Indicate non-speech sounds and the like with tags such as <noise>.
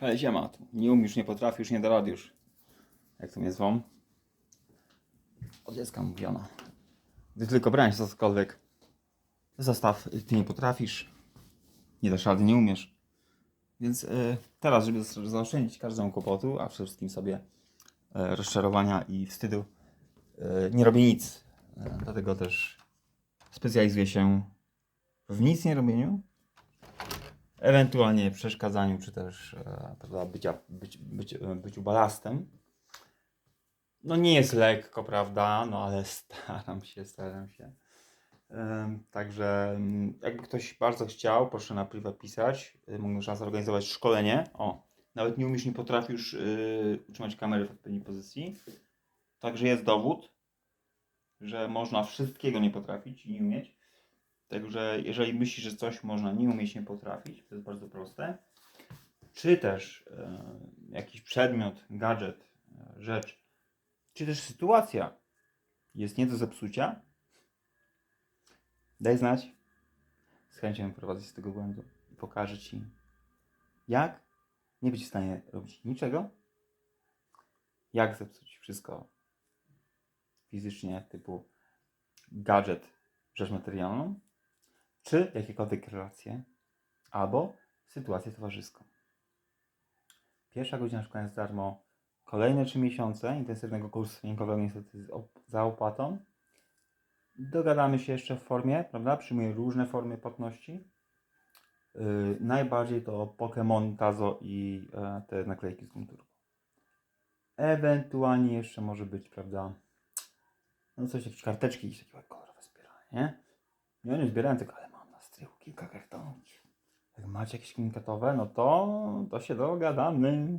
Ale ziema. Nie umiesz, nie potrafisz, nie już. Jak to mnie zwą? Od dziecka mówiono. Gdy tylko brałem się za cokolwiek. Zostaw, ty nie potrafisz. Nie dasz rady, nie umiesz. Więc y, teraz, żeby za- zaoszczędzić każdemu kłopotu, a przede wszystkim sobie y, rozczarowania i wstydu, y, nie robię nic. Y, dlatego też specjalizuję się w nic nie robieniu, ewentualnie przeszkadzaniu, czy też e, prawda, bycia, być, być, e, byciu balastem. No nie jest lekko, prawda, no ale <laughs> staram się, staram się. Także mm, jakby ktoś bardzo chciał, proszę na privę pisać. Mogę szans zorganizować szkolenie. O, nawet nie umiesz, nie potrafisz yy, utrzymać kamery w odpowiedniej pozycji. Także jest dowód, że można wszystkiego nie potrafić i nie umieć. Także jeżeli myślisz, że coś można nie umieć, nie potrafić, to jest bardzo proste. Czy też e, jakiś przedmiot, gadżet, e, rzecz, czy też sytuacja jest nie do zepsucia, daj znać. Z chęcią wyprowadzę się z tego błędu i pokażę Ci, jak nie być w stanie robić niczego, jak zepsuć wszystko fizycznie, typu gadżet, rzecz materialną, czy jakiekolwiek relacje, albo sytuację towarzyską. Pierwsza godzina szkolenia jest darmo. Kolejne 3 miesiące intensywnego kursu treningowego niestety za opłatą. Dogadamy się jeszcze w formie, prawda? Przyjmuję różne formy płatności. Yy, najbardziej to Pokémon, Tazo i e, te naklejki z Gunturbo. Ewentualnie jeszcze może być, prawda? No coś, jakieś karteczki, jakieś takie kolorowe zbieranie, nie? Ja nie zbierałem tego, ale kilka kartonów. Jak macie jakieś komunikatowe, no to, to się dogadamy.